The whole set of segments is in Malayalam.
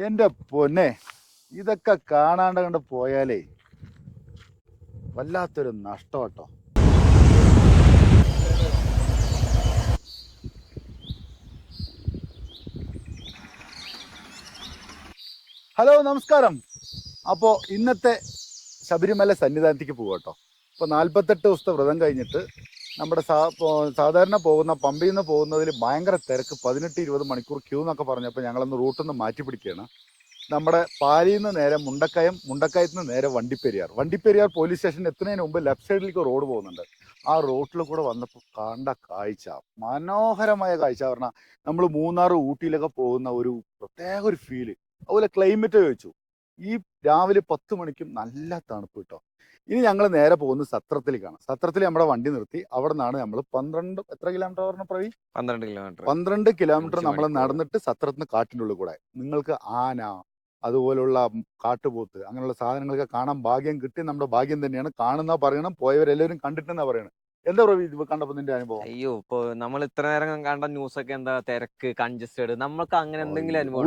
എന്റെ പൊന്നെ ഇതൊക്കെ കാണാണ്ട് കണ്ട് പോയാലേ വല്ലാത്തൊരു നഷ്ടോട്ടോ ഹലോ നമസ്കാരം. അപ്പോൾ ഇന്നത്തെ ശബരിമല സന്നിധാനത്തേക്ക് പോകട്ടോ ഇപ്പോൾ നാൽപ്പത്തെട്ട് ദിവസത്തെ വ്രതം കഴിഞ്ഞിട്ട് നമ്മുടെ സാധാരണ പോകുന്ന പമ്പിൽ നിന്ന് പോകുന്നതിൽ ഭയങ്കര തിരക്ക് പതിനെട്ട് ഇരുപത് മണിക്കൂർ ക്യൂ എന്നൊക്കെ പറഞ്ഞപ്പോൾ ഞങ്ങളൊന്ന് റൂട്ടിൽ നിന്ന് മാറ്റി പിടിക്കുകയാണ്. നമ്മുടെ പാലിയിൽ നിന്ന് നേരെ മുണ്ടക്കയം മുണ്ടക്കയത്ത് നിന്ന് നേരെ വണ്ടിപ്പെരിയാർ. വണ്ടിപ്പെരിയാർ പോലീസ് സ്റ്റേഷൻ എത്തുന്നതിന് മുമ്പ് ലെഫ്റ്റ് സൈഡിലേക്ക് റോഡ് പോകുന്നുണ്ട്. ആ റോട്ടിൽ കൂടെ വന്നപ്പോൾ കണ്ട കാഴ്ച മനോഹരമായ കാഴ്ച. പറഞ്ഞാൽ നമ്മൾ മൂന്നാർ ഊട്ടിയിലൊക്കെ പോകുന്ന ഒരു പ്രത്യേക ഒരു ഫീൽ അതുപോലെ ക്ലൈമറ്റ് ചോദിച്ചു. ഈ രാവിലെ പത്ത് മണിക്കും നല്ല തണുപ്പ് കിട്ടും. ഇനി ഞങ്ങൾ നേരെ പോകുന്നത് സത്രത്തിലേക്കാണ്. സത്രത്തിൽ നമ്മുടെ വണ്ടി നിർത്തി. അവിടെ നിന്നാണ് നമ്മൾ പന്ത്രണ്ട് എത്ര കിലോമീറ്റർ പറഞ്ഞു പ്രവി? പന്ത്രണ്ട് കിലോമീറ്റർ. പന്ത്രണ്ട് കിലോമീറ്റർ നമ്മൾ നടന്നിട്ട് സത്രത്തിന് കാട്ടിന്റെ ഉള്ളിൽ കൂടെ. നിങ്ങൾക്ക് ആന അതുപോലുള്ള കാട്ടുപോത്ത് അങ്ങനെയുള്ള സാധനങ്ങളൊക്കെ കാണാൻ ഭാഗ്യം കിട്ടി. നമ്മുടെ ഭാഗ്യം തന്നെയാണ്. കാണുന്ന പറയണം പോയവരെല്ലാവരും കണ്ടിട്ടെന്നാ പറയണം. എന്താ പ്രവീ ഇത് കണ്ടപ്പോ നിന്റെ അനുഭവം? അയ്യോ ഇപ്പൊ നമ്മൾ ഇത്ര നേരം കണ്ട ന്യൂസ് ഒക്കെ എന്താ തിരക്ക് കൺജസ്റ്റഡ് നമ്മൾക്ക് അങ്ങനെ എന്തെങ്കിലും അനുഭവം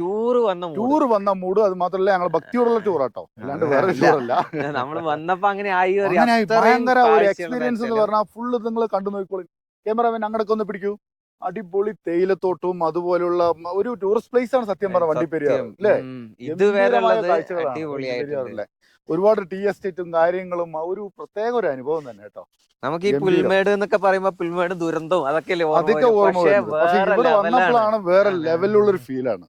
ടൂർ വന്ന ടൂറ് ടൂർ വന്ന മൂട് അത് മാത്രമല്ല ഞങ്ങൾ ഭക്തിയോടുള്ള ടൂർ ആട്ടോ. അല്ലാണ്ട് വേറെ. ടൂറല്ല നമ്മൾ വന്നപ്പോ അങ്ങനെ ആയി ഭയങ്കര ഒരു എക്സ്പീരിയൻസ് എന്ന് പറഞ്ഞാൽ ഫുള്ള് നിങ്ങൾ കണ്ടു നോക്കിക്കോളി. ക്യാമറമാൻ അങ്ങടൊക്കെ ഒന്ന് പിടിക്കൂ. അടിപൊളി തേയിലത്തോട്ടവും അതുപോലുള്ള ഒരു ടൂറിസ്റ്റ് പ്ലേസ് ആണ് സത്യം പറഞ്ഞ വണ്ടി പെരിയാർ സത്യം. അല്ലേ. ഇതുവരെ കാഴ്ചകളാണ്. ഒരുപാട് ടീ എസ്റ്റേറ്റും കാര്യങ്ങളും ഒരു പ്രത്യേക ഒരു അനുഭവം തന്നെ കേട്ടോ. നമുക്ക് ഈ പുൽമേട് എന്നൊക്കെ പറയുമ്പോ പുൽമേട് ദുരന്തവും അതൊക്കെ അതൊക്കെ. ഓർമ്മ പക്ഷെ ഇവിടെ വന്നപ്പോഴാണ് വേറെ ലെവലിലുള്ള ഒരു. ഫീലാണ്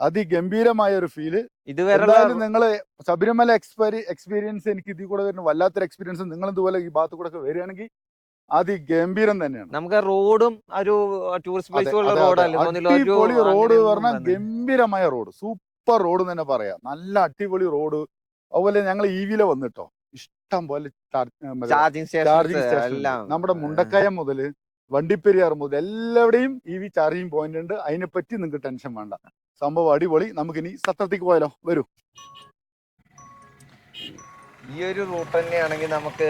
അതിഗംഭീരമായ ഒരു ഫീൽ ഇതുവരെ എന്തായാലും നിങ്ങൾ ശബരിമല എക്സ്പീരി എക്സ്പീരിയൻസ് എനിക്ക് ഇതിൽ കൂടെ വരുന്ന വല്ലാത്തൊരു എക്സ്പീരിയൻസ് നിങ്ങൾ ഇതുപോലെ ഈ ഭാഗത്ത് കൂടെ ഒക്കെ വരികയാണെങ്കിൽ അതിഗംഭീരം തന്നെയാണ്. നമുക്ക് റോഡും ഒരു ടൂറിസ്റ്റ് പ്ലേസും ഉള്ള റോഡ് പറഞ്ഞാൽ ഗംഭീരമായ റോഡ് സൂപ്പർ റോഡ് തന്നെ പറയാം. നല്ല അടിപൊളി റോഡ് അതുപോലെ ഞങ്ങൾ ഇ വിയിലെ വന്നിട്ടോ. ഇഷ്ടം പോലെ ചാർജിങ് സ്റ്റേഷൻ നമ്മുടെ മുണ്ടക്കയം മുതൽ വണ്ടിപ്പെരിയാർ മുതൽ എല്ലാവിടെയും ഇ വി ചാർജിങ് പോയിന്റ് ഉണ്ട്. അതിനെപ്പറ്റി നിങ്ങൾക്ക് ടെൻഷൻ വേണ്ട. സംഭവം അടിപൊളി. നമുക്കിനി സത്രത്തേക്ക് പോയാലോ? വരൂ. ഈ ഒരു റൂട്ട് തന്നെയാണെങ്കിൽ നമുക്ക്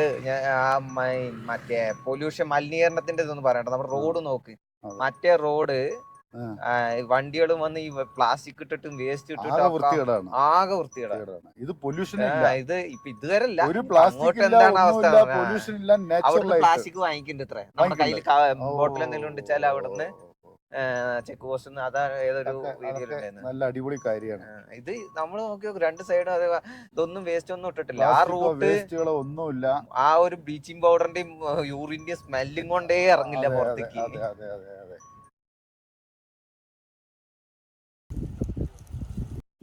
മറ്റേ പൊല്യൂഷൻ മലിനീകരണത്തിന്റെ ഇതൊന്നും പറയണ്ട. നമ്മുടെ റോഡ് നോക്ക്. മറ്റേ റോഡ്. വണ്ടികളും വന്ന് ഈ പ്ലാസ്റ്റിക് ഇട്ടിട്ടും വേസ്റ്റ് ഇട്ടിട്ടും ആകെ വൃത്തികേടാ വൃത്തികേടാണ്. ഇത് പൊല്യൂഷൻ ഇത് ഇപ്പൊ ഇതുവരെ ഒരു പ്ലാസ്റ്റിക് എന്താണ് അവസ്ഥ? നാച്ചുറൽ പ്ലാസ്റ്റിക് വാങ്ങിക്കുന്നുണ്ട് ഇത്ര. നമ്മുടെ കയ്യിൽ ബോട്ടിൽ എന്തെങ്കിലും ഉണ്ടെച്ചാൽ അവിടുന്ന് ചെക്ക് പോസ്റ്റ് അതാ ഏതൊരു നല്ല അടിപൊളി കാര്യമാണ്. ഇത് നമ്മൾ നോക്കി രണ്ട് സൈഡും അത് ഇതൊന്നും വേസ്റ്റ് ഒന്നും ഇട്ടിട്ടില്ല. ആ റൂട്ട് ഒന്നുമില്ല ആ ഒരു ബ്ലീച്ചിങ് പൗഡറിന്റെയും യൂറിന്റെയും സ്മെല്ലും കൊണ്ടേ ഇറങ്ങില്ല പുറത്തേക്ക് അതെ, അതെ, അതെ, അതെ.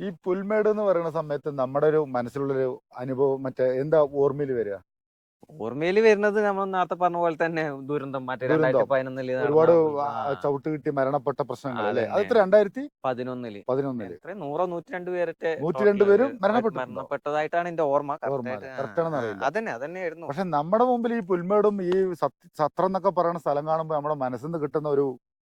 ഈ പുൽമേട് എന്ന് പറയുന്ന സമയത്ത് നമ്മുടെ ഒരു മനസ്സിലുള്ളൊരു അനുഭവം മറ്റേ എന്താ ഓർമ്മയിൽ വരിക? ഓർമ്മയിൽ വരുന്നത് നമ്മൾ നേരത്തെ പറഞ്ഞ പോലെ തന്നെ ദുരന്തം മറ്റേ. രണ്ടായിരത്തി പതിനൊന്നിൽ ഒരുപാട് ചവിട്ട് കിട്ടി മരണപ്പെട്ട പ്രശ്നങ്ങൾ അല്ലേ? അതന്നെ. അത് ഇത്ര രണ്ടായിരത്തി പതിനൊന്നിൽ. പതിനൊന്നിൽ. നൂറോ നൂറ്റി രണ്ട് പേരൊക്കെ നൂറ്റി രണ്ട് പേരും മരണപ്പെട്ടു. മരണപ്പെട്ടതായിട്ടാണ് എന്റെ ഓർമ്മ. അതന്നെ അതന്നെയായിരുന്നു. പക്ഷെ നമ്മുടെ മുമ്പിൽ ഈ പുൽമേടും ഈ സത്- സത്രം എന്നൊക്കെ പറയുന്ന സ്ഥലം കാണുമ്പോൾ നമ്മുടെ മനസ്സിൽ നിന്ന് കിട്ടുന്ന ഒരു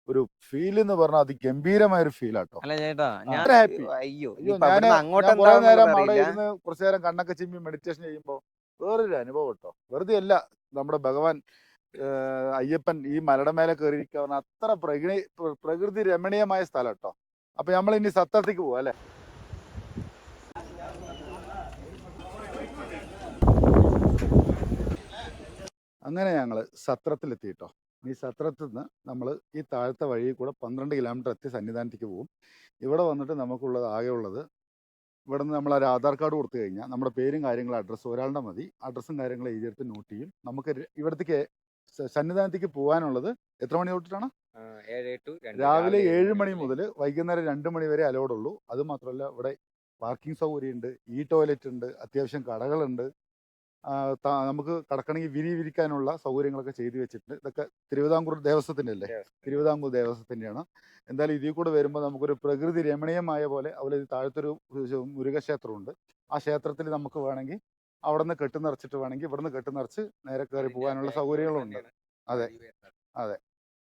ഒരു ഫീൽ എന്ന് പറഞ്ഞാൽ അത് ഗംഭീരമായ ഒരു ഫീൽ ആട്ടോ ഹാപ്പി ഞാൻ അയ്യോ ഞാൻ അങ്ങോട്ട് കുറെ നേരം അവിടെ അറിയില്ല. ഇരുന്ന് കുറച്ചു നേരം കണ്ണൊക്കെ ചിമ്മി മെഡിറ്റേഷൻ ചെയ്യുമ്പോൾ വേറൊരു അനുഭവം കേട്ടോ. വെറുതെ അല്ല നമ്മുടെ ഭഗവാൻ അയ്യപ്പൻ ഈ മലയുടെ മേലെ കയറിയിരിക്കുക പറഞ്ഞാൽ അത്ര പ്രകൃതി പ്രകൃതി രമണീയമായ സ്ഥലം കേട്ടോ. അപ്പൊ നമ്മൾ ഇനി സത്രത്തേക്ക് പോവാ അല്ലെ? അങ്ങനെ ഞങ്ങൾ സത്രത്തിലെത്തി കേട്ടോ. ഈ സത്രത്തിൽ നിന്ന് നമ്മൾ ഈ താഴത്തെ വഴി കൂടെ പന്ത്രണ്ട് കിലോമീറ്റർ എത്തി സന്നിധാനത്തേക്ക് പോകും. ഇവിടെ വന്നിട്ട് നമുക്കുള്ളത് ആകെ ഉള്ളത് ഇവിടെ നിന്ന് നമ്മൾ ഒരു ആധാർ കാർഡ് കൊടുത്തു കഴിഞ്ഞാൽ നമ്മുടെ പേരും കാര്യങ്ങളും അഡ്രസ്സും ഒരാളുടെ മതി. അഡ്രസ്സും കാര്യങ്ങളും എഴുതിയെടുത്ത് നോട്ട് ചെയ്യും. നമുക്ക് ഇവിടത്തേക്ക് സന്നിധാനത്തേക്ക് പോകാനുള്ളത് എത്ര മണി തൊട്ടിട്ടാണ്? രാവിലെ ഏഴ് മണി മുതൽ വൈകുന്നേരം രണ്ട് മണി വരെ അലോഡുള്ളൂ അത് മാത്രമല്ല ഇവിടെ പാർക്കിംഗ് സൗകര്യമുണ്ട് ഈ ടോയ്ലറ്റ് ഉണ്ട് അത്യാവശ്യം കടകളുണ്ട്. നമുക്ക് കടക്കണമെങ്കിൽ വിരി വിരിക്കാനുള്ള സൗകര്യങ്ങളൊക്കെ ചെയ്തു വെച്ചിട്ടുണ്ട്. ഇതൊക്കെ തിരുവിതാംകൂർ ദേവസ്വത്തിന്റെ അല്ലേ തിരുവിതാംകൂർ ദേവസ്വത്തിന്റെയാണ്. എന്തായാലും ഇതിൽ കൂടെ വരുമ്പോൾ നമുക്കൊരു പ്രകൃതി രമണീയമായ പോലെ അതുപോലെ താഴത്തൊരു മുരുകക്ഷേത്രമുണ്ട്. ആ ക്ഷേത്രത്തിൽ നമുക്ക് വേണമെങ്കിൽ അവിടെ നിന്ന് കെട്ട് നിറച്ചിട്ട് വേണമെങ്കിൽ ഇവിടെ നിന്ന് കെട്ട് നിറച്ച് നേരെ കയറി പോകാനുള്ള സൗകര്യങ്ങളുണ്ട്. അതെ.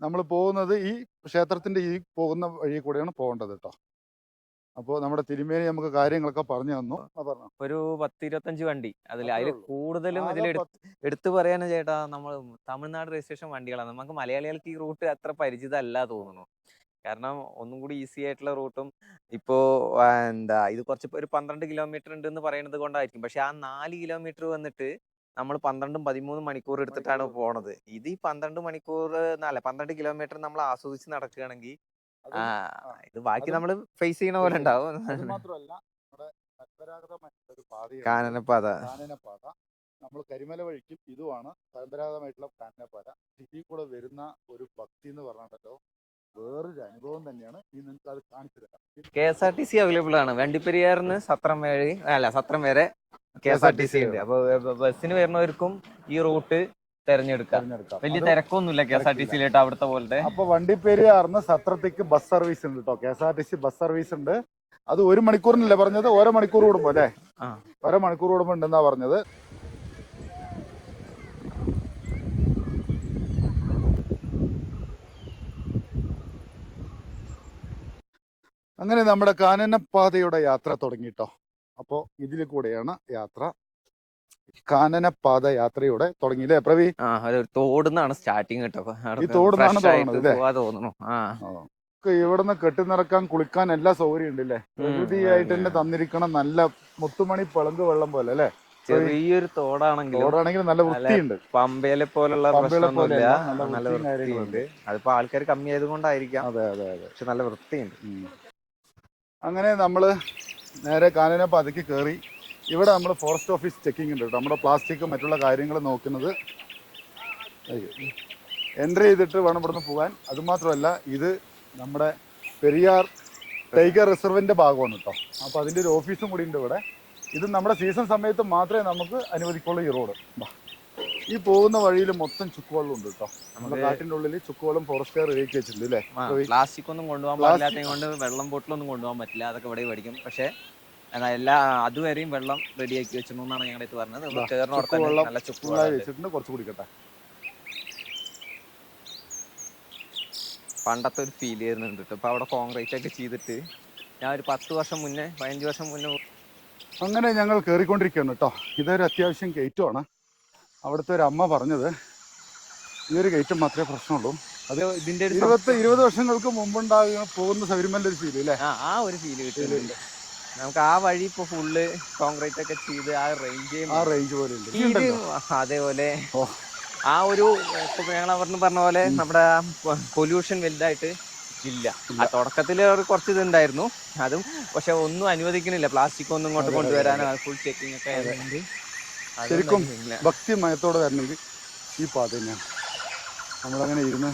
നമ്മൾ പോകുന്നത് ഈ ക്ഷേത്രത്തിന്റെ ഈ പോകുന്ന വഴി കൂടെയാണ് പോകേണ്ടത് കേട്ടോ. അപ്പോൾ നമ്മുടെ തിരുമേനി നമുക്ക് കാര്യങ്ങളൊക്കെ പറഞ്ഞു തന്നു. പറഞ്ഞു. ഒരു പത്തിരുപത്തഞ്ച് വണ്ടി അതിൽ അതിൽ അതിൽ കൂടുതലും ഇതിൽ എടുത്തു പറയാനും ചേട്ടാ നമ്മൾ തമിഴ്നാട് രജിസ്ട്രേഷൻ വണ്ടികളാണ്. നമുക്ക് മലയാളികൾക്ക് ഈ റൂട്ട് അത്ര പരിചിതമല്ല തോന്നുന്നു. കാരണം ഒന്നും കൂടി ഈസി ആയിട്ടുള്ള റൂട്ടും ഇപ്പോ എന്താ ഇത് കുറച്ച് ഒരു പന്ത്രണ്ട് കിലോമീറ്റർ ഉണ്ട് എന്ന് പറയുന്നത് കൊണ്ടായിരിക്കും. പക്ഷെ ആ നാല് കിലോമീറ്റർ വന്നിട്ട് നമ്മൾ പന്ത്രണ്ടും പതിമൂന്നും മണിക്കൂർ എടുത്തിട്ടാണ് പോണത്. ഇത് ഈ പന്ത്രണ്ട് മണിക്കൂർ അല്ല പന്ത്രണ്ട് കിലോമീറ്റർ നമ്മൾ ആസ്വദിച്ച് നടക്കുകയാണെങ്കിൽ ആ ഇത് ബാക്കി നമ്മൾ ഫേസ് ചെയ്യണ പോലെ ഉണ്ടാവും. മാത്രമല്ല നമ്മുടെ പരമ്പരാഗതമായിട്ടുള്ള ഒരു പാതയാണ് കാനനപ്പാത. കാനനപ്പാത. നമ്മൾ കരിമല വഴിക്കും ഇതുമാണ് പരമ്പരാഗതമായിട്ടുള്ള കാനനപ്പാത. ഇതിൽ കൂടെ വരുന്ന ഒരു ഭക്തി എന്ന് പറഞ്ഞിട്ടല്ലോ വേറൊരു അനുഭവം തന്നെയാണ്. ഈ നിങ്ങൾക്ക് അത് കാണിച്ചു തരാം K S R T C available ആണ്. വണ്ടിപ്പെരിയാറിന് സത്രം വഴി അല്ല സത്രം വരെ K S R T C ഉണ്ട്. അപ്പൊ ബസ്സിന് വരുന്നവർക്കും ഈ റൂട്ട് തെരഞ്ഞെടുക്കാം. വലിയ തിരക്കൊന്നുമില്ല കെ എസ് ആർ ടി സിയിലോട്ട് അവിടുത്തെ പോലത്തെ. അപ്പൊ വണ്ടിപ്പെരിയാറിന്ന് സത്രത്തേക്ക് ബസ് സർവീസ് ഉണ്ട് കേട്ടോ K S R T C bus service ഉണ്ട്. അത് ഒരു മണിക്കൂറിനല്ലേ പറഞ്ഞത്? ഓരോ മണിക്കൂർ കൂടുമ്പോ അല്ലേ. ഓരോ മണിക്കൂർ കൂടുമ്പോ ഉണ്ടെന്നാ പറഞ്ഞത്. അങ്ങനെ നമ്മുടെ കാനനപ്പാതയുടെ യാത്ര തുടങ്ങിട്ടോ അപ്പോ ഇതിൽ കൂടെയാണ് യാത്ര. കാനനപാത പാത യാത്രയോടെ പ്രവി? അല്ലേ ഒരു തോടുന്നാണ് സ്റ്റാർട്ടിങ് കേട്ടോ. ഈ തോടുന്നാണ് തോന്നുന്നു. ഇവിടുന്ന് കെട്ടിനിറക്കാൻ കുളിക്കാൻ എല്ലാ സൗകര്യം ഉണ്ട് അല്ലേ പ്രകൃതിയായിട്ട് തന്നെ. തന്നിരിക്കണം നല്ല മുത്തുമണി പിളങ്ക് വെള്ളം പോലെ അല്ലേ? ചെറിയൊരു തോടാണെങ്കിലും തോടാണെങ്കിൽ നല്ല വൃത്തിയുണ്ട്. പമ്പയിലെ പോലുള്ള പ്രശ്നമൊന്നുമില്ല. നല്ല നല്ല വൃത്തിയും വൃത്തിയുണ്ട്. അതിപ്പോ ആൾക്കാർ കമ്മിയായത് കൊണ്ടായിരിക്കാം. അതെ അതെ അതെ. പക്ഷെ നല്ല വൃത്തിയുണ്ട്. അങ്ങനെ നമ്മൾ നേരെ കാനന പതുക്കി കയറി ഇവിടെ നമ്മൾ ഫോറസ്റ്റ് ഓഫീസ് ചെക്കിംഗ് ഉണ്ട് കേട്ടോ. നമ്മുടെ പ്ലാസ്റ്റിക്കും മറ്റുള്ള കാര്യങ്ങൾ നോക്കുന്നത്. എൻട്രി ചെയ്തിട്ട് വേണം ഇവിടുന്ന് പോകാൻ അതുമാത്രമല്ല ഇത് നമ്മുടെ പെരിയാർ ടൈഗർ റിസർവിന്റെ ഭാഗമാണ് കേട്ടോ. അപ്പോൾ അതിന്റെ ഒരു ഓഫീസും കൂടി ഉണ്ട് ഇവിടെ. ഇത് നമ്മുടെ സീസൺ സമയത്ത് മാത്രമേ നമുക്ക് അനുവദിക്കുള്ളൂ ഈ റോഡ് ഈ പോകുന്ന വഴിയിൽ മൊത്തം ചുക്കുവെള്ളം ഉണ്ട് കേട്ടോ. നമ്മുടെ കാട്ടിന്റെ ഉള്ളിൽ ചുക്കുവെള്ളം ഫോറസ്റ്റുകാർ ഇറക്കി വെച്ചിട്ടുണ്ട് അല്ലേ. പ്ലാസ്റ്റിക് ഒന്നും കൊണ്ടുപോകാൻ Plastic- കൊണ്ട് വെള്ളം ബോട്ടിലൊന്നും കൊണ്ടുപോകാൻ പറ്റില്ല. അതൊക്കെ ഇവിടെ പഠിക്കും പക്ഷെ എന്നാ എല്ലാ അതുവരെയും വെള്ളം റെഡിയാക്കി വെച്ചിരുന്നു എന്നാണ് ഞങ്ങളുടെ അടുത്ത് പറഞ്ഞത്. ദാ, ചേർന്നോടെ ചുക്ക് വെള്ളം നല്ല ചുക്ക് ഫുള്ളായി വെള്ളം ഉണ്ട്. വെച്ചിട്ടുണ്ട് കുറച്ച് കുടിക്കട്ടെ. പണ്ടത്തെ ഒരു ഫീൽ ചെയ്യുന്നുണ്ട് ഇപ്പൊ അവിടെ കോൺക്രീറ്റ് ഒക്കെ ചെയ്തിട്ട് ഞാൻ ഒരു പത്ത് വർഷം മുന്നേ പതിനഞ്ച് വർഷം മുന്നേ അങ്ങനെ ഞങ്ങൾ കയറിക്കൊണ്ടിരിക്കുകയാണ് കേട്ടോ ഇതൊരു അത്യാവശ്യം ഗേറ്റുമാണ് അവിടുത്തെ ഒരു അമ്മ പറഞ്ഞത് ഈ ഒരു ഗേറ്റ് മാത്രമേ പ്രശ്നമുള്ളൂ. അത് ഇതിന്റെ ഒരു ഇരുപത്തി ഇരുപത് വർഷങ്ങൾക്ക് മുമ്പുണ്ടാകുക പോകുന്ന ശബരിമല ഒരു ഫീൽ അല്ലേ ആ ആ ഒരു ഫീൽ കിട്ടുന്നുണ്ട്. നമുക്ക് ആ വഴി ഇപ്പൊ ഫുള്ള് കോൺക്രീറ്റ് ഒക്കെ ചെയ്ത് ആ റേഞ്ച് ആ റേഞ്ച് പോലെ ഉണ്ട്. അതേപോലെ ആ ഒരു ഇപ്പൊ ഞങ്ങൾ പറഞ്ഞ പോലെ നമ്മുടെ പൊല്യൂഷൻ വലുതായിട്ട് ഇല്ല. ആ തുടക്കത്തിൽ കുറച്ച് ഇതുണ്ടായിരുന്നു. അതും പക്ഷെ ഒന്നും അനുവദിക്കണില്ല പ്ലാസ്റ്റിക് ഒന്നും ഇങ്ങോട്ട് കൊണ്ടുവരാനോ ഫുൾ ചെക്കിംഗ് ഒക്കെ ആയതുകൊണ്ട് ശരിക്കും ഭക്തി മയത്തോടെ വരണമെങ്കിൽ ഈ പാത തന്നെയാണ്. നമ്മളങ്ങനെ ഇരുന്ന്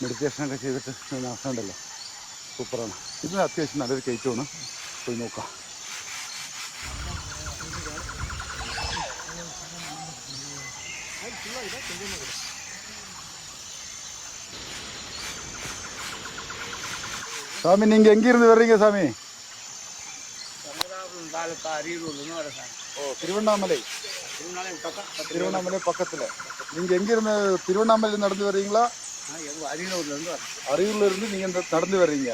മെഡിറ്റേഷൻ ഒക്കെ ചെയ്തിട്ട് നാശമുണ്ടല്ലോ സൂപ്പറാണ്. ഇത് അത്യാവശ്യം നല്ലൊരു കയറ്റമാണ്. പോയി നോക്കാം சாமி நீங்க எங்க இருந்து வர்றீங்க சாமி ஓ திருவண்ணாமலை திருவண்ணாமலை பக்கத்துல நீங்க எங்க இருந்து திருவண்ணாமலை நடந்து வர்றீங்களா அரியூர்ல இருந்து நீங்க இந்த- நடந்து வர்றீங்க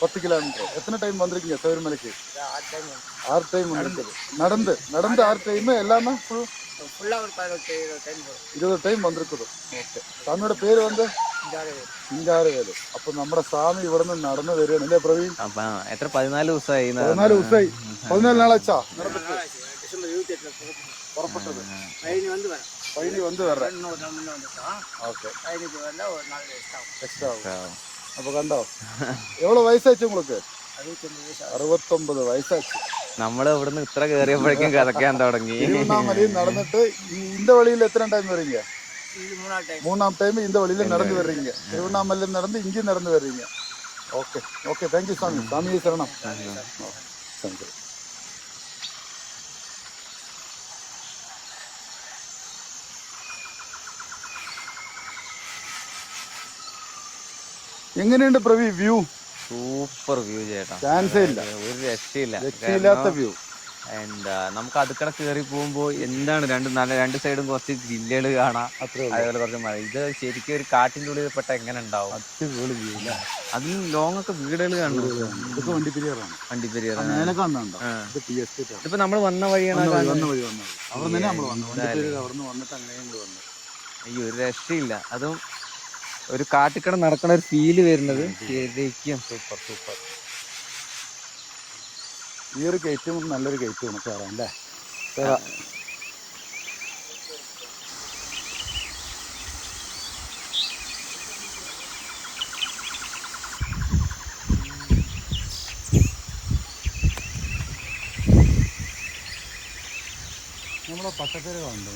பத்து கிலோமீட்டர் எத்தனை டைம் வந்திருக்கீங்க சபரிமலைக்கு ஆறு டைம் வந்திருக்குது நடந்து நடந்து ஆறு டைம் எல்லாமே full ഇരുപത് ടൈം വന്നിരിക്കുന്നു ഓക്കെ സ്വാമിയുടെ പേര് വന്ന് സിംഗാരവേല് അപ്പൊ നമ്മുടെ സ്വാമി ഇവിടെ നിന്ന് നടന്നു വരികയാണ് അല്ലേ പ്രവീൺ അപ്പൊ എത്ര പതിനാല് ദിവസമായി ന- പതിനാല് ദിവസമായി പതിനാല് നാളാച്ചാ പുറപ്പെട്ടത് பயணி வந்து வர்றேன் இன்னும் കണ്ടോ? എവ്വളോ വയസ്സാച്ചു നിങ്ങൾക്ക് അറുപത്തൊമ്പത് വയസ്സാച്ചു നമ്മൾ ഇവിടുന്ന് ഇത്ര കേറിയപ്പോഴേക്കും കിതക്കാൻ തുടങ്ങി. നടന്നിട്ട് ഇന്ത വെളിയിൽ എത്ര ടൈം വരീങ്ക മൂന്നാം ടൈം ഇന്ത വെളിയിൽ നടന്നു വരീങ്ക തിരുവണ്ണാമലയിൽ നടന്ന് ഇഞ്ചി നടന്നു വരീങ്ക ഓക്കെ. ഓക്കെ. താങ്ക് യു സ്വാമി. സ്വാമി ശരണം. എങ്ങനെയുണ്ട് പ്രവി വ്യൂ? സൂപ്പർ വ്യൂ ചേട്ടാ. ചാൻസേ ഇല്ല. ഒരു രക്ഷയില്ല. രക്ഷയില്ലാത്ത വ്യൂ എന്താ നമുക്ക് അതുക്കട കയറി പോകുമ്പോ എന്താണ് രണ്ട് നല്ല രണ്ട് സൈഡും കുറച്ച് ജില്ലകൾ കാണാം. അതേപോലെ കുറച്ച് മഴ. ഇത് ശരിക്കും ഒരു കാട്ടിന്റെ ഉള്ളിൽ പെട്ട എങ്ങനെ ഉണ്ടാവും? അടിപൊളി വ്യൂ അല്ലേ? അതിലും ലോങ് ഒക്കെ വീടുകൾ കാണുന്നു ഇതൊക്കെ വണ്ടിപ്പെരിയാറാണ് വണ്ടിപ്പെരിയാർ മേലെ കാണുന്നുണ്ടോ? ആ. ഇത് ടി എസ്റ്റേറ്റ് ആണ് ഇതിപ്പോ നമ്മൾ വന്ന വഴിയാണ് വന്ന വഴി വന്നത്. അവിടെ നമ്മൾ വന്നു വണ്ടിപ്പെരിയാർ അവിടെ നിന്ന് വന്നിട്ട് അങ്ങനെ വന്നു അയ്യോ ഒരു രക്ഷയില്ല. അതും ഒരു കാട്ടിക്കട നടക്കണ ഒരു ഫീൽ വരുന്നത് ശരിക്കും. സൂപ്പർ സൂപ്പർ ഈ ഒരു ഗേറ്റും നല്ലൊരു ഗേറ്റുമാണ് കയറാൻ അല്ലേ? നമ്മളെ പച്ചക്കറി കണ്ടോ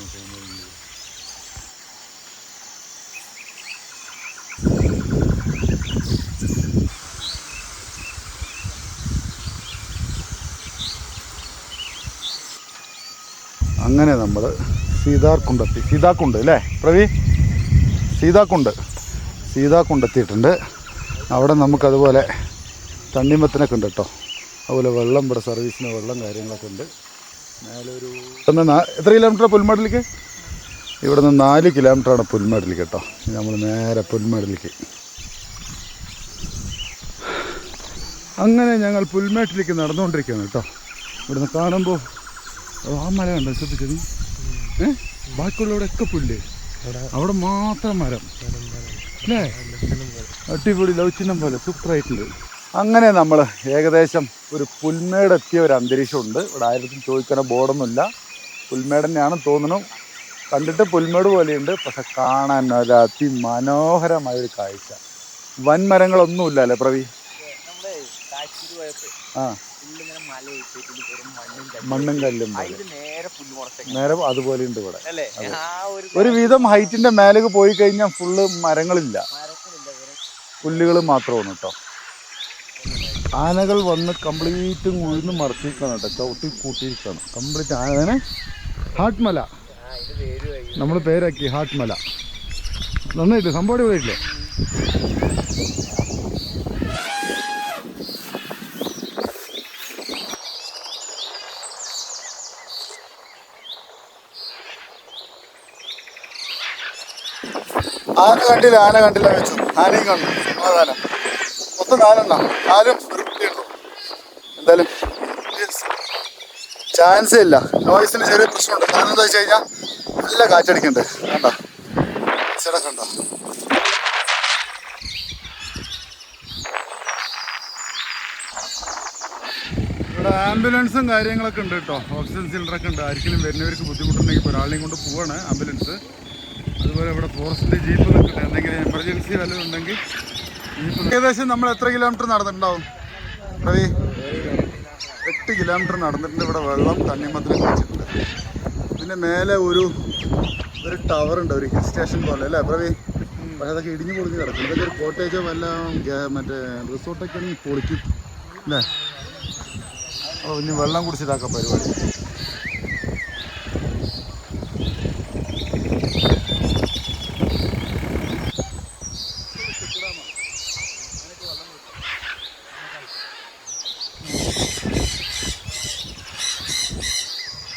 അങ്ങനെ നമ്മൾ സീതാർക്കുണ്ടെത്തി. സീതാക്കുണ്ട് അല്ലേ? പ്രവി? സീതാക്കുണ്ട്. സീതാക്കുണ്ടെത്തിയിട്ടുണ്ട് അവിടെ നമുക്കതുപോലെ തണ്ണിമത്തനൊക്കെ ഉണ്ട് കേട്ടോ. അതുപോലെ വെള്ളം ഇവിടെ സർവീസിന് വെള്ളം കാര്യങ്ങളൊക്കെ ഉണ്ട്. മേലൊരു ഇവിടുന്ന് എത്ര കിലോമീറ്റർ പുൽമേടിലേക്ക്? ഇവിടെ നിന്ന് നാല് കിലോമീറ്ററാണ് പുൽമേടിലേക്ക് കേട്ടോ. നമ്മൾ നേരെ പുൽമേടിലേക്ക്. അങ്ങനെ ഞങ്ങൾ പുൽമേട്ടിലേക്ക് നടന്നുകൊണ്ടിരിക്കുകയാണ് കേട്ടോ. ഇവിടുന്ന് കാണുമ്പോൾ ആ മല കണ്ടോ? ശ്രദ്ധിച്ചത്? ഏ? ബാക്കിയുള്ളവിടെയൊക്കെ പുല്ല്. അവിടെ മാത്രം മരം. അല്ലേ? അടിപൊളി ലൗച്ചിനം പോലെ സൂപ്പറായിട്ടുണ്ട്. അങ്ങനെ നമ്മൾ ഏകദേശം ഒരു പുൽമേടെത്തിയ ഒരു അന്തരീക്ഷമുണ്ട്. ഇവിടെ ആയിരത്തും ചോദിക്കണ ബോർഡൊന്നുമില്ല. പുൽമേട് തോന്നണം കണ്ടിട്ട് പുൽമേട് പോലെയുണ്ട്. പക്ഷെ കാണാൻ ഒരു അതിമനോഹരമായ ഒരു കാഴ്ച വൻമരങ്ങളൊന്നുമില്ല അല്ലേ പ്രവി ആ. മണ്ണും കല്ലും നേരെ അതുപോലെ ഉണ്ട് ഇവിടെ. ഒരു വിധം ഹൈറ്റിന്റെ മേലേക്ക് പോയി കഴിഞ്ഞാൽ ഫുള്ള് മരങ്ങളില്ല. പുല്ലുകൾ മാത്രമാണ് കേട്ടോ. ആനകൾ വന്ന് കംപ്ലീറ്റ് ഉഴുന്ന് മറച്ചിരിക്കണം കേട്ടോ. ചവിട്ടി കൂട്ടിയിരിക്കണം കംപ്ലീറ്റ് ആന ഹാട്ട്മല. നമ്മൾ പേരാക്കി ഹാട്ട്മല. നന്നായിട്ട് സംഭവം അടിപൊളിയായില്ലേ ആന കണ്ടില്ല ആന കണ്ടില്ല വെച്ചു. ആനയും കണ്ടു. സമാധാനം. മൊത്തം നാലെണ്ണം. ആരും വൃത്തിയുണ്ടോ എന്തായാലും ചാൻസേ ഇല്ല. നോയ്സിന് ചെറിയ പ്രശ്നമുണ്ട്. കാരണം എന്താ വെച്ച് കഴിഞ്ഞാൽ നല്ല കാറ്റടിക്കണ്ട് കണ്ടോ? ചിടക്കണ്ട ആംബുലൻസും കാര്യങ്ങളൊക്കെ ഉണ്ട് കേട്ടോ. ഓക്സിജൻ സിലിണ്ടറൊക്കെ ഉണ്ട്. ആർക്കെങ്കിലും വരുന്നവർക്ക് ബുദ്ധിമുട്ടുണ്ടെങ്കിൽ ഒരാളെയും കൊണ്ട് പോവാണ് ആംബുലൻസ്. അതുപോലെ ഇവിടെ ഫോറസ്റ്റിന്റെ ജീപ്പ് ഉണ്ട്. എന്തെങ്കിലും എമർജൻസി വല്ലതും ഉണ്ടെങ്കിൽ ഏകദേശം നമ്മൾ എത്ര കിലോമീറ്റർ നടന്നിട്ടുണ്ടാവും? റവി എട്ട് കിലോമീറ്റർ നടന്നിട്ടുണ്ട്. ഇവിടെ വെള്ളം തണ്ണിമത്തിലൊക്കെ വെച്ചിട്ടുണ്ട് ഇതിന്റെ മേലെ ഒരു ഒരു ടവർ ഉണ്ട്. ഒരു ഹിൽ സ്റ്റേഷൻ പോലെ അല്ലേ പ്രവി പക്ഷേ അതൊക്കെ ഇടിഞ്ഞു പൊളിഞ്ഞ് കിടക്കും ഇതൊക്കെ ഒരു കോട്ടേജോ ഗ്യാ- മറ്റേ റിസോർട്ടൊക്കെ പൊളിക്കും അല്ലേ? അപ്പോൾ ഇനി വെള്ളം കുടിച്ചിട്ടാക്കാം പരിപാടി.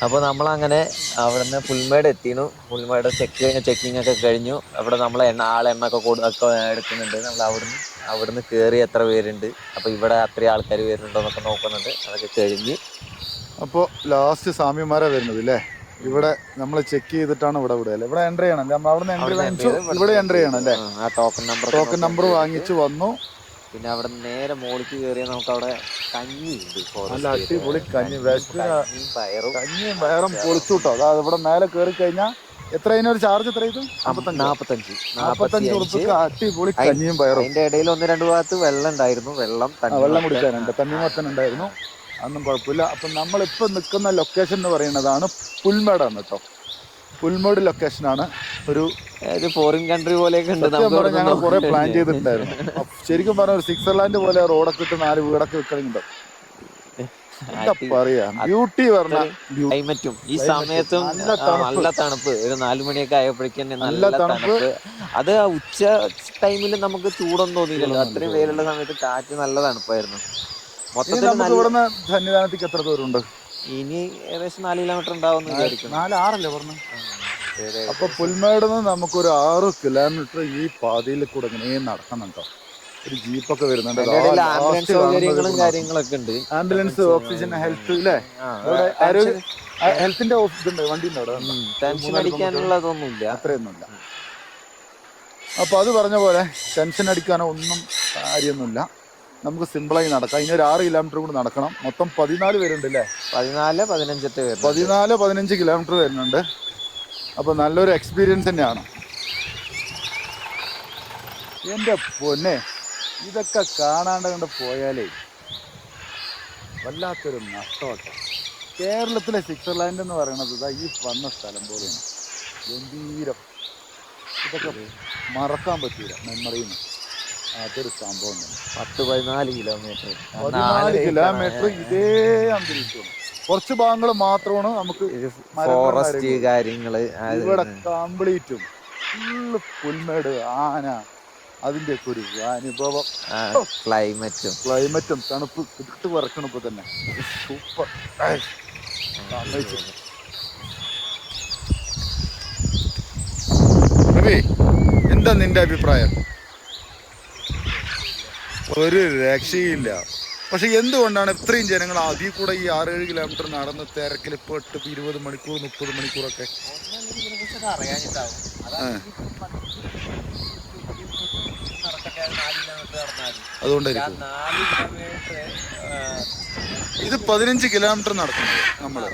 അപ്പോൾ നമ്മളങ്ങനെ അവിടുന്ന് പുൽമേട് എത്തിയിരുന്നു പുൽമേട് ചെക്ക് ചെക്കിംഗ് ഒക്കെ കഴിഞ്ഞു. അവിടെ നമ്മളെ എണ്ണ ആളെണ്ണ ഒക്കെ കൊടു ഒക്കെ എടുക്കുന്നുണ്ട്. നമ്മൾ അവിടുന്ന് അവിടുന്ന് കയറി എത്ര പേരുണ്ട്. അപ്പോൾ ഇവിടെ അത്രയും ആൾക്കാർ വരുന്നുണ്ടോ എന്നൊക്കെ നോക്കുന്നുണ്ട്. അതൊക്കെ കഴിഞ്ഞ്. അപ്പോൾ ലാസ്റ്റ് സ്വാമിമാരാ വരുന്നത് അല്ലേ ഇവിടെ നമ്മൾ ചെക്ക് ചെയ്തിട്ടാണ് ഇവിടെ വിടുക അല്ലേ ഇവിടെ എൻട്രി ചെയ്യണം. നമ്മൾ അവിടെ നിന്ന് എൻട്രി വാങ്ങിച്ചു. ഇവിടെ എൻട്രി ചെയ്യണം അല്ലേ ആ ടോക്കൺ നമ്പർ ടോക്കൺ നമ്പർ വാങ്ങിച്ചു വന്നു. പിന്നെ അവിടെ നേരെ മോളിക്ക് കയറിയാൽ നമുക്ക് അവിടെ കഞ്ഞി ഉണ്ട് നല്ല അടിപൊളി കഞ്ഞി. കഞ്ഞിയും പയറും. കഞ്ഞിയും വയറും പൊളിച്ചു കിട്ടോ അതായത് ഇവിടെ മേലെ കയറി കഴിഞ്ഞാൽ എത്ര ഒരു ചാർജ് എത്ര ഇത്? നാപ്പത്തഞ്ച്. നാപ്പത്തഞ്ച് ഉറുപ്പിക്ക് അടിപൊളി കഞ്ഞിയും പയറും. അതിന്റെ ഇടയിൽ ഒന്ന് രണ്ട് ഭാഗത്ത് വെള്ളം ഉണ്ടായിരുന്നു. വെള്ളം വെള്ളം. കുടിക്കാനുണ്ട്. തണ്ണിമത്തൻ ഉണ്ടായിരുന്നു. അതൊന്നും കുഴപ്പമില്ല. അപ്പം നമ്മളിപ്പോൾ നിൽക്കുന്ന ലൊക്കേഷൻ എന്ന് പറയുന്നതാണ് പുൽമേടാണ് കേട്ടോ പുൽമേട് ലൊക്കേഷനാണ് ഒരു ഒരു ഫോറിൻ കൺട്രി പോലെയൊക്കെ ഉണ്ട്. ഞങ്ങൾ കുറെ പ്ലാൻ ചെയ്തിട്ടുണ്ടായിരുന്നു. ശരിക്കും പറഞ്ഞ ഒരു സ്വിറ്റ്സർലാൻഡ് പോലെ റോഡൊക്കെ ഇട്ട് നാല് വീടൊക്കെ എന്താ ബ്യൂട്ടി ക്ലൈമറ്റും ഈ സമയത്തും നല്ല തണുപ്പ്. ഒരു നാലു മണിയൊക്കെ ആയപ്പോഴേക്കും നല്ല തണുപ്പ്. അത് ഉച്ച ടൈമിൽ നമുക്ക് ചൂടൊന്നും തോന്നിയില്ലല്ലോ. അത്രയും വെയിലുള്ള സമയത്ത് കാറ്റ് നല്ല തണുപ്പായിരുന്നു. മൊത്തത്തിൽ സന്നിധാനത്തേക്ക് എത്ര ദൂരമുണ്ട്? ഇനി ഏകദേശം നാല് കിലോമീറ്റർ ഉണ്ടാവും വിചാരിക്കുന്നു. നാല് ആറല്ലേ പറഞ്ഞു. അപ്പൊ പുൽമേട് നിന്ന് നമുക്കൊരു ആറ് കിലോമീറ്റർ ഈ പാതയിൽ കൂടെ ഇങ്ങനെ നടക്കുന്നുണ്ടോ ഒരു ജീപ്പൊക്കെ വരുന്നുണ്ട്. ആംബുലൻസ് സൗകര്യങ്ങളും കാര്യങ്ങളൊക്കെ ഉണ്ട്. ആംബുലൻസ് ഓക്സിജൻ ഹെൽത്ത് അല്ലേ ഹെൽത്തിന്റെ ഉണ്ട് വണ്ടി ടെൻഷൻ അടിക്കാനുള്ളതൊന്നുമില്ല. അത്രയൊന്നുമില്ല. അപ്പോൾ അത് പറഞ്ഞ പോലെ ടെൻഷൻ അടിക്കാനോ ഒന്നും കാര്യമൊന്നുമില്ല. നമുക്ക് സിമ്പിളായി നടക്കാം. ഇനി ഒരു ആറ് കിലോമീറ്റർ കൂടി നടക്കണം. മൊത്തം പതിനാല് പേരുണ്ട് അല്ലേ പതിനാല് പതിനഞ്ചെട്ട് പേര് പതിനാല് പതിനഞ്ച് കിലോമീറ്റർ വരുന്നുണ്ട്. അപ്പോൾ നല്ലൊരു എക്സ്പീരിയൻസ് തന്നെയാണ്. എന്റെ പൊന്നെ ഇതൊക്കെ കാണാണ്ട് കണ്ട് പോയാലേ വല്ലാത്തൊരു നഷ്ടമൊക്കെ കേരളത്തിലെ സ്വിറ്റ്സർലാൻഡ് എന്ന് പറയുന്നത് ഇതാ ഈ വന്ന സ്ഥലം പോലെയാണ്. ഗംഭീരം. ഇതൊക്കെ മറക്കാൻ പറ്റൂല മെമ്മറിയിൽ നിന്ന് അതൊരു സംഭവം പത്ത് പതിനാല് കിലോമീറ്റർ. പതിനാല് കിലോമീറ്റർ ഇതേ അന്തരീക്ഷമാണ്. കുറച്ച് ഭാഗങ്ങൾ മാത്രമാണ് നമുക്ക് ഫോറസ്റ്റ് കാര്യങ്ങളും. ഇവിടെ കംപ്ലീറ്റും ഫുള്ള് പുൽമേട് ആന അതിന്റെ ഒക്കെ ഒരു അനുഭവം. ക്ലൈമറ്റും ക്ലൈമറ്റും തണുപ്പ് ഇട്ട് പറക്കണിപ്പോ തന്നെ. സൂപ്പർ. എന്താ നിന്റെ അഭിപ്രായം? ഒരു രക്ഷയില്ല. പക്ഷെ എന്തുകൊണ്ടാണ് ഇത്രയും ജനങ്ങൾ അതിൽ കൂടെ ഈ ആറേഴ് കിലോമീറ്റർ നടന്ന് തിരക്കിൽ പെട്ട് ഇരുപത് മണിക്കൂർ മുപ്പത് മണിക്കൂറൊക്കെ? അതുകൊണ്ടായിരിക്കും. ഇത് പതിനഞ്ച് കിലോമീറ്റർ നടക്കുന്നത് നമ്മൾ.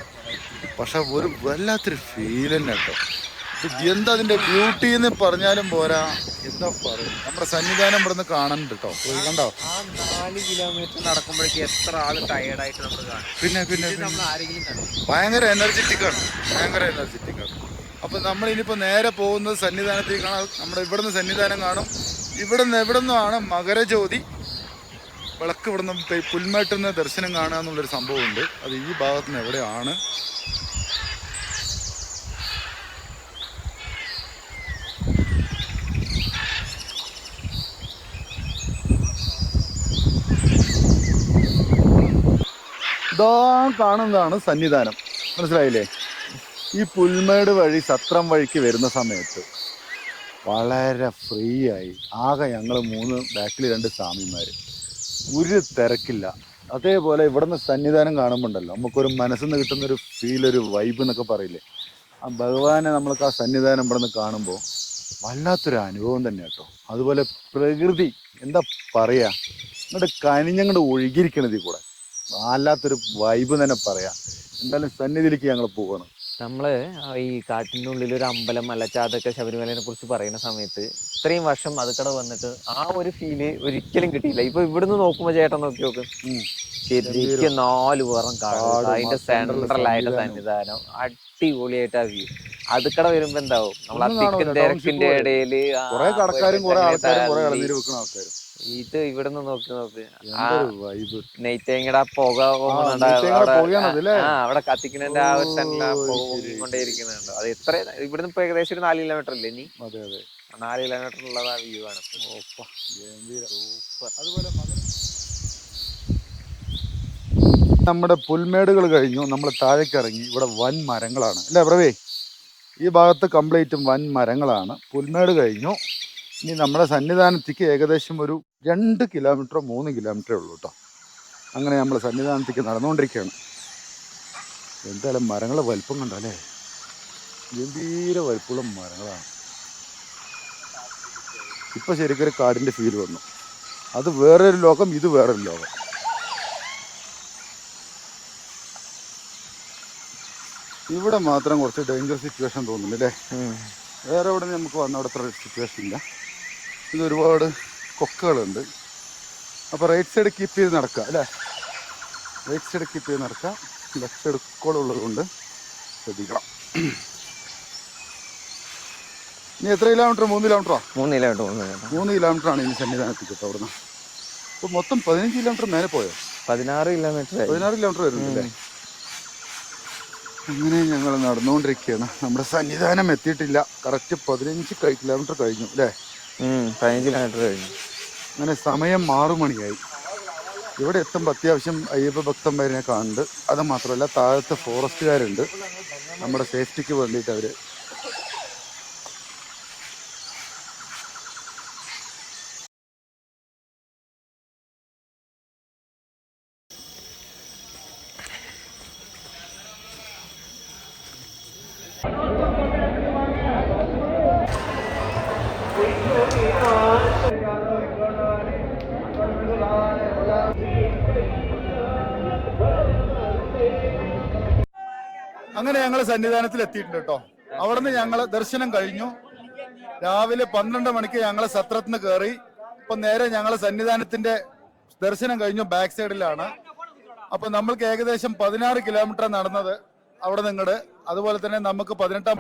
പക്ഷെ ഒരു വല്ലാത്തൊരു ഫീൽ തന്നെ കേട്ടോ. എന്താ അതിന്റെ ബ്യൂട്ടി എന്ന് പറഞ്ഞാലും പോരാ. എന്താ നമ്മുടെ സന്നിധാനം ഇവിടെ നിന്ന് കാണണ്ട് കേട്ടോ കണ്ടോ? നാല് കിലോമീറ്റർ നടക്കുമ്പോഴേക്ക് എത്ര ആൾ ടയർഡായിട്ട് നമ്മൾ കാണും. പിന്നെ പിന്നെ നമ്മൾ ആരെങ്കിലും ഭയങ്കര എനർജറ്റിക് ആണ്. ഭയങ്കര എനർജറ്റിക് ആണ്. അപ്പൊ നമ്മൾ ഇനിയിപ്പോ നേരെ പോകുന്നത് സന്നിധാനത്തേക്കാണ് നമ്മുടെ ഇവിടുന്ന് സന്നിധാനം കാണും. ഇവിടുന്ന് എവിടെ നിന്നാണ് മകരജ്യോതി വിളക്ക് ഇവിടുന്ന് പുൽമേട്ടിൽ നിന്ന് ദർശനം കാണുക എന്നുള്ളൊരു സംഭവമുണ്ട്. അത് ഈ ഭാഗത്തുനിന്ന് എവിടെയാണ്? ഇതാ കാണുന്നതാണ് സന്നിധാനം. മനസ്സിലായില്ലേ? ഈ പുൽമേട് വഴി സത്രം വഴിക്ക് വരുന്ന സമയത്ത് വളരെ ഫ്രീ ആയി ആകെ ഞങ്ങൾ മൂന്ന് ബാക്കിൽ രണ്ട് സ്വാമിമാർ ഒരു തിരക്കില്ല. അതേപോലെ ഇവിടുന്ന് സന്നിധാനം കാണുമ്പോണ്ടല്ലോ നമുക്കൊരു മനസ്സിൽ നിന്ന് കിട്ടുന്നൊരു ഫീൽ ഒരു വൈബ് എന്നൊക്കെ പറയില്ലേ? ആ ഭഗവാനെ നമ്മൾക്ക് ആ സന്നിധാനം ഇവിടുന്ന് കാണുമ്പോൾ വല്ലാത്തൊരു അനുഭവം തന്നെ കേട്ടോ അതുപോലെ പ്രകൃതി എന്താ പറയുക ഇങ്ങോട്ട് കനിഞ്ഞങ്ങോട്ട് ഒഴുകിയിരിക്കണത് കൂടെ. വല്ലാത്തൊരു വൈബ് തന്നെ പറയാം. എന്തായാലും സന്നിധിയിലേക്ക് ഞങ്ങൾ പോകണം നമ്മൾ ഈ കാട്ടിന്റെ ഉള്ളിൽ ഒരു അമ്പലം അല്ലച്ചാതൊക്കെ ശബരിമലയെ കുറിച്ച് പറയുന്ന സമയത്ത് ഇത്രയും വർഷം അതുക്കട വന്നിട്ട് ആ ഒരു ഫീൽ ഒരിക്കലും കിട്ടിയില്ല. ഇപ്പൊ ഇവിടുന്ന് നോക്കുമ്പോ ചേട്ടൻ നോക്കി നോക്ക്. ശരിക്കും നാല് പേറും കാട്, അതിന്റെ സെൻട്രൽ സെൻട്രലായിട്ട് സന്നിധാനം. അടിപൊളിയായിട്ടാ ആ വ്യൂ അതുക്കട വരുമ്പോ എന്താവും? നമ്മൾ ആ തിരക്കിന്റെ ഇടയിൽ കുറെ കടക്കാരും കുറെ ആൾക്കാരും കുറെ തള്ളി. ഇളനീര് വെക്കുന്ന ആൾക്കാരും. ഇത് ഇവിടുന്ന് നോക്കി നോക്ക്. നെയ്ത്തേങ്ങയുടെ പുക അവിടെ- കത്തിക്കുന്നതിന്റെ ആ ഒരു സെന്റിൽ ആ പുക ശരി. പൊങ്ങിക്കൊണ്ടേ അത് എത്ര ഇവിടുന്ന് ഇപ്പൊ ഏകദേശം ഒരു നാല് കിലോമീറ്റർ അല്ലേ ഇനി? നാല് കിലോമീറ്റർ ഉള്ളത് ആ വ്യൂ ആണ് അതുപോലെ നമ്മുടെ പുൽമേടുകൾ കഴിഞ്ഞു. നമ്മൾ താഴേക്ക് ഇറങ്ങി ഇവിടെ വൻ മരങ്ങളാണ്. അല്ലേ പ്രവേ? ഈ ഭാഗത്ത് കംപ്ലീറ്റും വൻ മരങ്ങളാണ്. പുൽമേട് കഴിഞ്ഞു. ഇനി നമ്മുടെ സന്നിധാനത്തേക്ക് ഏകദേശം ഒരു രണ്ട് കിലോമീറ്ററോ മൂന്ന് കിലോമീറ്ററേ ഉള്ളൂ കേട്ടോ. അങ്ങനെ നമ്മൾ സന്നിധാനത്തേക്ക് നടന്നുകൊണ്ടിരിക്കുകയാണ്. എന്തായാലും മരങ്ങളെ വലിപ്പം കണ്ടല്ലേ? ഗംഭീര വലിപ്പമുള്ള മരങ്ങളാണ്. ഇപ്പൊ ശരിക്കൊരു കാടിന്റെ കാടിന്റെ ഫീൽ വന്നു. അത് വേറൊരു ലോകം ഇത് വേറൊരു ലോകം. ഇവിടെ മാത്രം കുറച്ച് ഡേഞ്ചർ സിറ്റുവേഷൻ തോന്നുന്നു അല്ലേ വേറെ എവിടെ നമുക്ക് വന്നവിടെ അത്ര സിറ്റുവേഷൻ ഇല്ല. ഇത് ഒരുപാട് കൊക്കകളുണ്ട്. അപ്പോൾ റൈറ്റ് സൈഡ് കീപ്പ് ചെയ്ത് നടക്കുക അല്ലേ? റൈറ്റ് സൈഡ് കീപ്പ് ചെയ്ത് നടക്കുക ലെഫ്റ്റ് സൈഡ് ഉള്ളത് കൊണ്ട് ശ്രദ്ധിക്കണം. ഇനി എത്ര കിലോമീറ്റർ മൂന്ന് കിലോമീറ്ററോ മൂന്ന് കിലോമീറ്റർ മൂന്ന് കിലോമീറ്റർ മൂന്ന് കിലോമീറ്റർ ആണ് ഇനി സന്നിധാനത്തേക്ക് കേട്ടോ അവിടുന്ന്. അപ്പോൾ മൊത്തം പതിനഞ്ച് കിലോമീറ്റർ മേലെ പോയോ? പതിനാറ് കിലോമീറ്റർ പതിനാറ് കിലോമീറ്റർ വരുന്നുണ്ടല്ലേ അങ്ങനെ ഞങ്ങൾ നടന്നുകൊണ്ടിരിക്കുകയാണ്. നമ്മുടെ സന്നിധാനം എത്തിയിട്ടില്ല. കറക്റ്റ് പതിനഞ്ച് കിലോമീറ്റർ കഴിഞ്ഞു അല്ലേ? അങ്ങനെ സമയം ആറു മണിയായി. ഇവിടെ എത്തുമ്പോൾ അത്യാവശ്യം അയ്യപ്പ ഭക്തന്മാരിനെ കാണുന്നുണ്ട്. അത് മാത്രമല്ല താഴത്തെ ഫോറസ്റ്റുകാരുണ്ട് നമ്മുടെ സേഫ്റ്റിക്ക് വേണ്ടിയിട്ട് അവർ അങ്ങനെ ഞങ്ങൾ സന്നിധാനത്തിൽ എത്തിയിട്ടുണ്ട് കേട്ടോ. അവിടുന്ന് ഞങ്ങൾ ദർശനം കഴിഞ്ഞു. രാവിലെ പന്ത്രണ്ട് മണിക്ക് ഞങ്ങൾ സത്രത്തിന് കയറി ഇപ്പൊ നേരെ ഞങ്ങൾ സന്നിധാനത്തിന്റെ ദർശനം കഴിഞ്ഞു ബാക്ക് സൈഡിലാണ്. അപ്പൊ നമ്മൾക്ക് ഏകദേശം പതിനാറ് കിലോമീറ്റർ നടന്നത് അവിടെ നിങ്ങട് അതുപോലെ തന്നെ നമുക്ക് പതിനെട്ടാം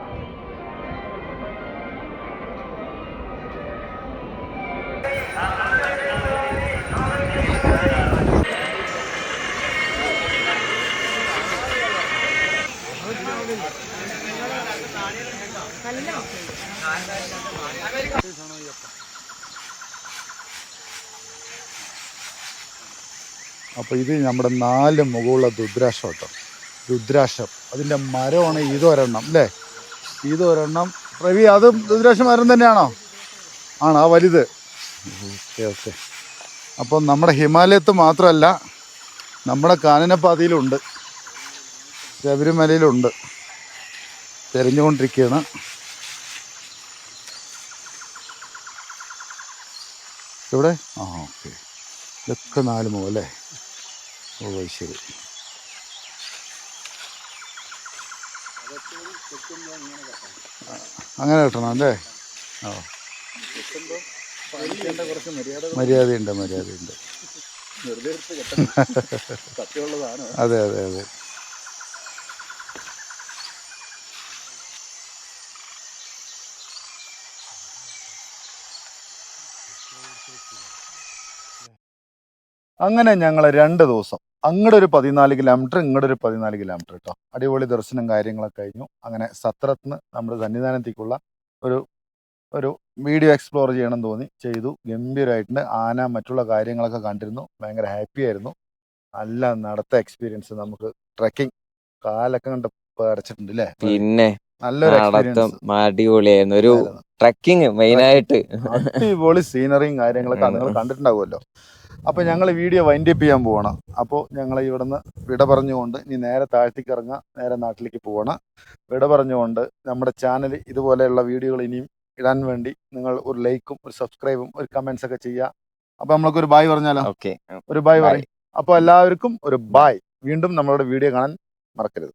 അപ്പൊ ഇത് നമ്മുടെ നാല് മുഖമുള്ള രുദ്രാക്ഷം കേട്ടോ. രുദ്രാക്ഷം. അതിന്റെ മരമാണ് ഇതൊരെണ്ണം അല്ലേ? ഇതൊരെണ്ണം. റവി അതും രുദ്രാക്ഷ മരം തന്നെയാണോ? ആണോ? ആ വലുത്. Okay okay. അപ്പോൾ നമ്മുടെ ഹിമാലയത്ത് മാത്രമല്ല നമ്മുടെ കാനനപ്പാതിയിലുണ്ട്. ശബരിമലയിലുണ്ട്. തിരഞ്ഞുകൊണ്ടിരിക്കുകയാണ്. ഇവിടെ ആ ഓക്കെ. ഇതൊക്കെ നാല് മുഖം അല്ലേ ഓ ശരി. അങ്ങനെ കിട്ടണം അല്ലേ? ആ മര്യാദയുണ്ട് മര്യാദയുണ്ട്. അതെ അതെ അതെ. അങ്ങനെ ഞങ്ങൾ രണ്ട് ദിവസം. അങ്ങോട്ട് ഒരു പതിനാല് കിലോമീറ്റർ ഇങ്ങോട്ട് ഒരു പതിനാല് കിലോമീറ്റർ കേട്ടോ അടിപൊളി ദർശനം കാര്യങ്ങളൊക്കെ കഴിഞ്ഞു. അങ്ങനെ സത്രത്തിന് നമ്മുടെ സന്നിധാനത്തേക്കുള്ള ഒരു ഒരു വീഡിയോ എക്സ്പ്ലോർ ചെയ്യണം തോന്നി. ചെയ്തു. ഗംഭീരമായിട്ടുണ്ട് ആന മറ്റുള്ള കാര്യങ്ങളൊക്കെ കണ്ടിരുന്നു. ഭയങ്കര ഹാപ്പി ആയിരുന്നു. നല്ല നടത്ത എക്സ്പീരിയൻസ് നമുക്ക് ട്രക്കിംഗ് കാലൊക്കെ കണ്ട് അടച്ചിട്ടുണ്ട് അല്ലേ പിന്നെ നല്ലൊരു അടിപൊളിയായിരുന്നു. ഒരു ട്രക്കിങ് മെയിൻ ആയിട്ട് അടിപൊളി സീനറിയും കാര്യങ്ങളൊക്കെ നിങ്ങൾ കണ്ടിട്ടുണ്ടാവുമല്ലോ. അപ്പൊ ഞങ്ങൾ വീഡിയോ വൈൻഡ് അപ്പ് ചെയ്യാൻ പോവാണ്. അപ്പോൾ ഞങ്ങൾ ഇവിടുന്ന് വിട പറഞ്ഞുകൊണ്ട് ഇനി നേരെ താഴ്ത്തിക്ക് ഇറങ്ങുക നേരെ നാട്ടിലേക്ക് പോവാണ്. വിട പറഞ്ഞുകൊണ്ട് നമ്മുടെ ചാനൽ ഇതുപോലെയുള്ള വീഡിയോകൾ ഇനിയും ഇടാൻ വേണ്ടി നിങ്ങൾ ഒരു ലൈക്കും ഒരു സബ്സ്ക്രൈബും ഒരു കമന്റ്സ് ഒക്കെ ചെയ്യുക. അപ്പൊ നമ്മൾക്ക് ഒരു ബായ് പറഞ്ഞാലോ? ഓക്കെ ഒരു ബായ്. പറയും. അപ്പൊ എല്ലാവർക്കും ഒരു ബായ് വീണ്ടും നമ്മളുടെ വീഡിയോ കാണാൻ മറക്കരുത്.